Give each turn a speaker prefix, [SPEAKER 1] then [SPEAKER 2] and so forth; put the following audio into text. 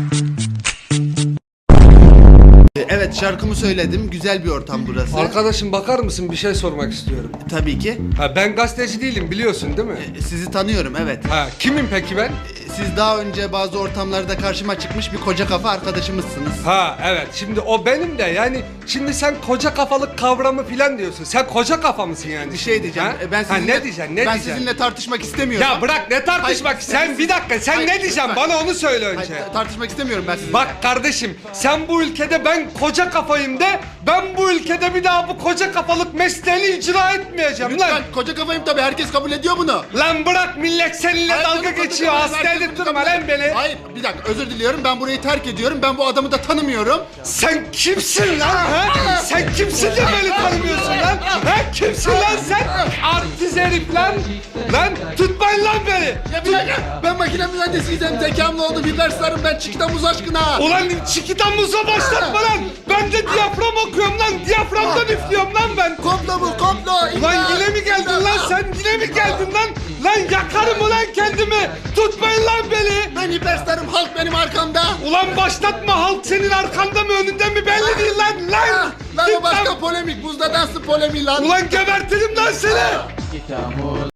[SPEAKER 1] Mm-hmm. Evet şarkımı söyledim. Güzel bir ortam burası.
[SPEAKER 2] Arkadaşım bakar mısın bir şey sormak istiyorum.
[SPEAKER 1] Tabii ki.
[SPEAKER 2] Ha ben gazeteci değilim biliyorsun değil mi?
[SPEAKER 1] E, Sizi tanıyorum evet.
[SPEAKER 2] Ha kimim peki ben?
[SPEAKER 1] E, Siz daha önce bazı ortamlarda karşıma çıkmış bir koca kafa arkadaşımızsınız.
[SPEAKER 2] Ha evet şimdi o benim de yani şimdi sen koca kafalık kavramı filan diyorsun. Sen koca kafa mısın yani?
[SPEAKER 1] Bir şey diyeceğim.
[SPEAKER 2] Ha?
[SPEAKER 1] E, Ben
[SPEAKER 2] ha,
[SPEAKER 1] sizinle,
[SPEAKER 2] ne diyeceksin ne
[SPEAKER 1] ben
[SPEAKER 2] diyeceksin?
[SPEAKER 1] sizinle tartışmak istemiyorum.
[SPEAKER 2] Ya bırak ne tartışmak
[SPEAKER 1] Hayır,
[SPEAKER 2] sen bir dakika sen
[SPEAKER 1] Hayır,
[SPEAKER 2] ne diyeceksin
[SPEAKER 1] lütfen.
[SPEAKER 2] bana onu söyle
[SPEAKER 1] Hayır,
[SPEAKER 2] önce.
[SPEAKER 1] ta- tartışmak istemiyorum ben sizinle.
[SPEAKER 2] Bak kardeşim sen bu ülkede ben koca kafayım de ben bu ülkede bir daha bu koca kafalık mesleğini icra etmeyeceğim lan.
[SPEAKER 1] Lütfen koca kafayım tabii herkes kabul ediyor bunu.
[SPEAKER 2] Lan bırak millet seninle
[SPEAKER 1] Hayır,
[SPEAKER 2] dalga
[SPEAKER 1] koca
[SPEAKER 2] geçiyor
[SPEAKER 1] kafayım,
[SPEAKER 2] hasta
[SPEAKER 1] herkes bunu kabul
[SPEAKER 2] lan
[SPEAKER 1] ediyor.
[SPEAKER 2] beni.
[SPEAKER 1] Hayır bir dakika özür diliyorum ben burayı terk ediyorum ben bu adamı da tanımıyorum.
[SPEAKER 2] Sen kimsin lan ha? Sen kimsin de beni tanımıyorsun lan? Ha kimsin lan sen? Artist herif lan. Lan lan
[SPEAKER 1] makine mühendisiyim zekamlı oldum biber sarım ben çıktım uz aşkına.
[SPEAKER 2] Ulan çikitan muza başlatma lan. Ben de diyafram okuyorum lan. Diyaframda üflüyorum lan ben.
[SPEAKER 1] Komplo bu komplo.
[SPEAKER 2] Ulan yine mi geldin lan sen? Yine mi geldin lan? Lan yakarım ulan kendimi. Tutmayın lan beni.
[SPEAKER 1] Ben hiper sarım halk benim arkamda.
[SPEAKER 2] Ulan başlatma halk senin arkanda mı önünde mi belli değil lan. Lan.
[SPEAKER 1] Lan
[SPEAKER 2] Git
[SPEAKER 1] o başka polemik buzda dansı polemiği lan.
[SPEAKER 2] Ulan gebertirim lan seni.
[SPEAKER 3] Estamos